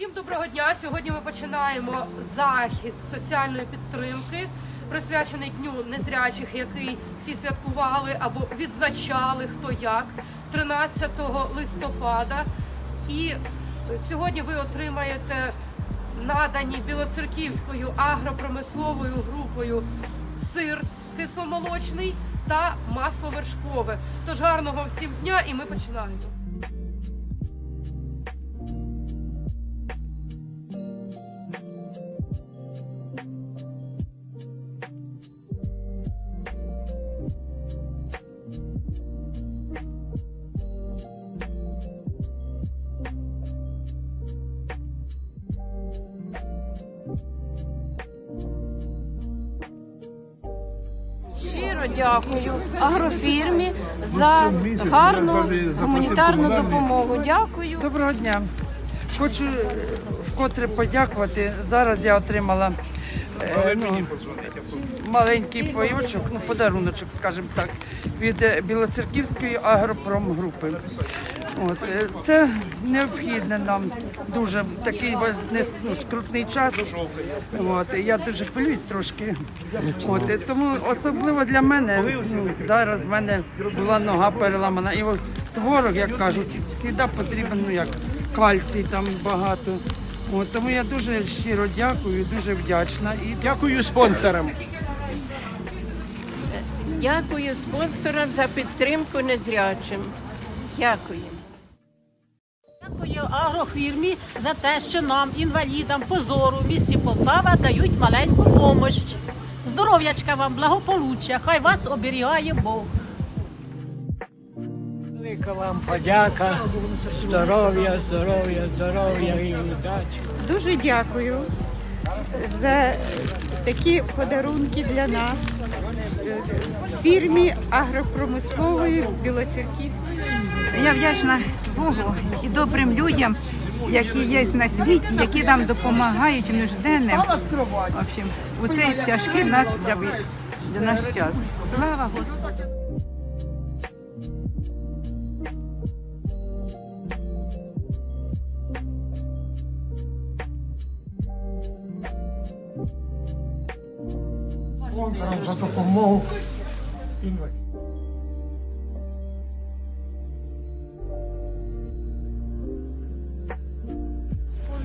Всім доброго дня! Сьогодні ми починаємо захід соціальної підтримки, присвячений Дню незрячих, який всі святкували або відзначали хто як 13 листопада. І сьогодні ви отримаєте надані білоцерківською агропромисловою групою сир кисломолочний та масло вершкове. Тож гарного всім дня і ми починаємо. Щиро дякую агрофірмі за гарну гуманітарну допомогу. Дякую. Доброго дня. Хочу вкотре подякувати. Зараз я отримала е, ну, маленький пайочок, ну подаруночок, скажімо так, від е, Білоцерківської агропромгрупи. От, е, це необхідне нам дуже такий не- ну, скрутний час. От, я дуже хвилююсь трошки. От, тому особливо для мене ну, зараз в мене була нога переламана. І от творог, як кажуть, завжди потрібен ну, як кальцій там багато. От, тому я дуже щиро дякую, дуже вдячна. І Дякую спонсорам. Дякую спонсорам за підтримку незрячим. Дякую. Агрофірмі за те, що нам, інвалідам, позору в місті Полтава дають маленьку допомогу. Здоров'ячка вам, благополуччя, хай вас оберігає Бог. Велика вам подяка, здоров'я, здоров'я, здоров'я і удачі. Дуже дякую за такі подарунки для нас е, фірмі агропромислової Білоцерківської. Я вдячна Богу і добрим людям, які є на світі, які нам допомагають нужденним. В общем, у цей тяжкий нас для, для наш час. Слава Господу! За допомогу.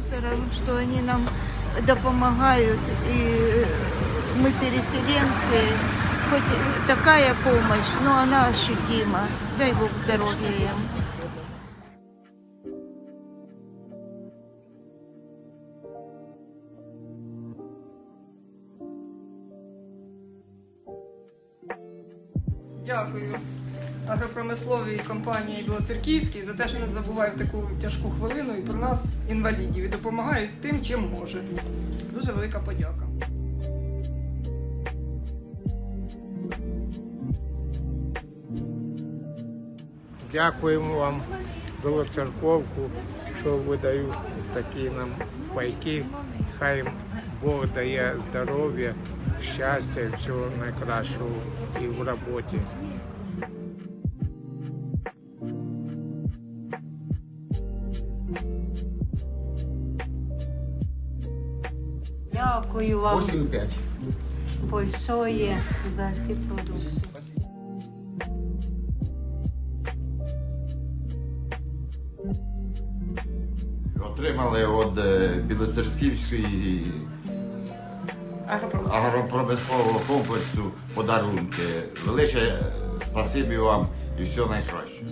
Спонсорам, что они нам допомагают. И мы переселенцы. Хоть такая помощь, но она ощутима. Дай Бог здоровья им. Дякую агропромисловій компанії Білоцерківській за те, що не забуває таку тяжку хвилину і про нас, інвалідів, і допомагають тим, чим може. Дуже велика подяка. Дякуємо вам, Білоцерковку, що видають такі нам пайки. Хай Бог дає здоров'я, щастя, всього найкращого і в роботі. Дякую вам большое за ці продукти. Отримали від е, Білоцерківської агропромислового комплексу подарунки. Велике е, спасибі вам і всього найкраще.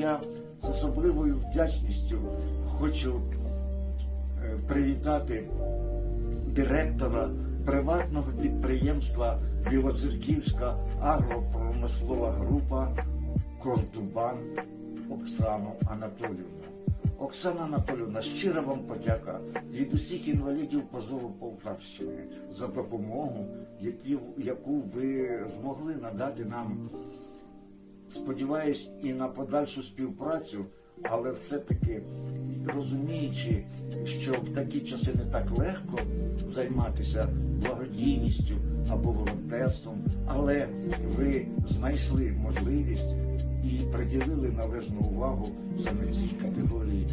Я з особливою вдячністю хочу е, привітати директора приватного підприємства Білоцерківська агропромислова група Кордубан Оксану Анатолівну. Оксана Анатолівна, щира вам подяка від усіх інвалідів позору Полтавщини за допомогу, яку ви змогли надати нам сподіваюсь і на подальшу співпрацю, але все-таки розуміючи, що в такі часи не так легко займатися благодійністю або волонтерством, але ви знайшли можливість і приділили належну увагу саме цій категорії.